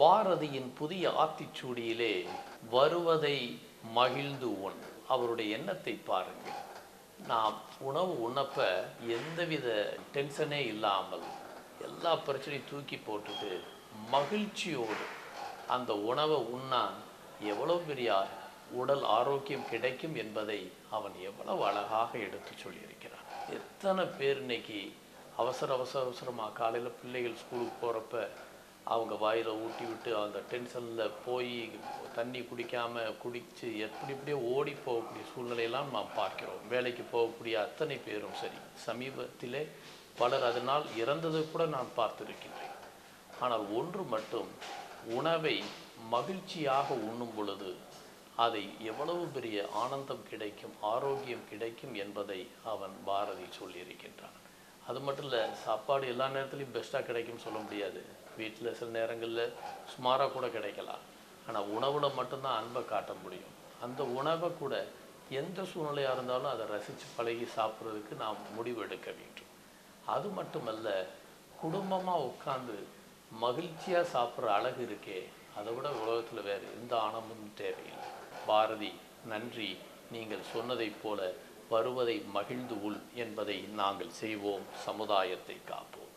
பாரதியின் புதிய ஆத்திச்சூடியிலே வருவதை மகிழ்ந்து உண் அவருடைய எண்ணத்தை பாருங்கள் நாம் உணவு உண்ணப்ப எந்தவித டென்ஷனே இல்லாமல் எல்லா பிரச்சனையும் தூக்கி போட்டுட்டு மகிழ்ச்சியோடு அந்த உணவை உண்ணா எவ்வளவு பெரிய உடல் ஆரோக்கியம் கிடைக்கும் என்பதை அவன் எவ்வளவு அழகாக எடுத்து சொல்லியிருக்கிறான். எத்தனை பேர் இன்னைக்கு அவசர அவசர அவசரமாக காலையில் பிள்ளைகள் ஸ்கூலுக்கு போகிறப்ப அவங்க வாயில் ஊட்டி விட்டு அந்த டென்ஷனில் போய் தண்ணி குடிக்காமல் குடித்து எப்படி இப்படியே ஓடி போகக்கூடிய சூழ்நிலையெல்லாம் நாம் பார்க்கிறோம். வேலைக்கு போகக்கூடிய அத்தனை பேரும் சரி. சமீபத்திலே பலர் அதனால் இறந்ததை கூட நான் பார்த்திருக்கின்றேன். ஆனால் ஒன்று மட்டும் உணவை மகிழ்ச்சியாக உண்ணும் பொழுது அதை எவ்வளவு பெரிய ஆனந்தம் கிடைக்கும் ஆரோக்கியம் கிடைக்கும் என்பதை அவன் பாரதி சொல்லியிருக்கின்றான். அது மட்டும் இல்லை சாப்பாடு எல்லா நேரத்துலையும் பெஸ்ட்டாக கிடைக்கும்னு சொல்ல முடியாது. வீட்டில் சில நேரங்களில் சுமாராக கூட கிடைக்கலாம். ஆனால் உணவில் மட்டும்தான் அன்பை காட்ட முடியும். அந்த உணவை கூட எந்த சூழ்நிலையாக இருந்தாலும் அதை ரசித்து பழகி சாப்பிட்றதுக்கு நாம் முடிவு எடுக்க வேண்டும். அது மட்டுமல்ல குடும்பமாக உட்காந்து மகிழ்ச்சியாக சாப்பிட்ற அழகு இருக்கே அதை விட உலகத்தில் வேறு எந்த ஆனந்தமும் தேவையில்லை. பாரதி நன்றி. நீங்கள் சொன்னதைப் போல வருவதை மகிழ்ந்து உள் என்பதை நாங்கள் செய்வோம். சமுதாயத்தை காப்போம்.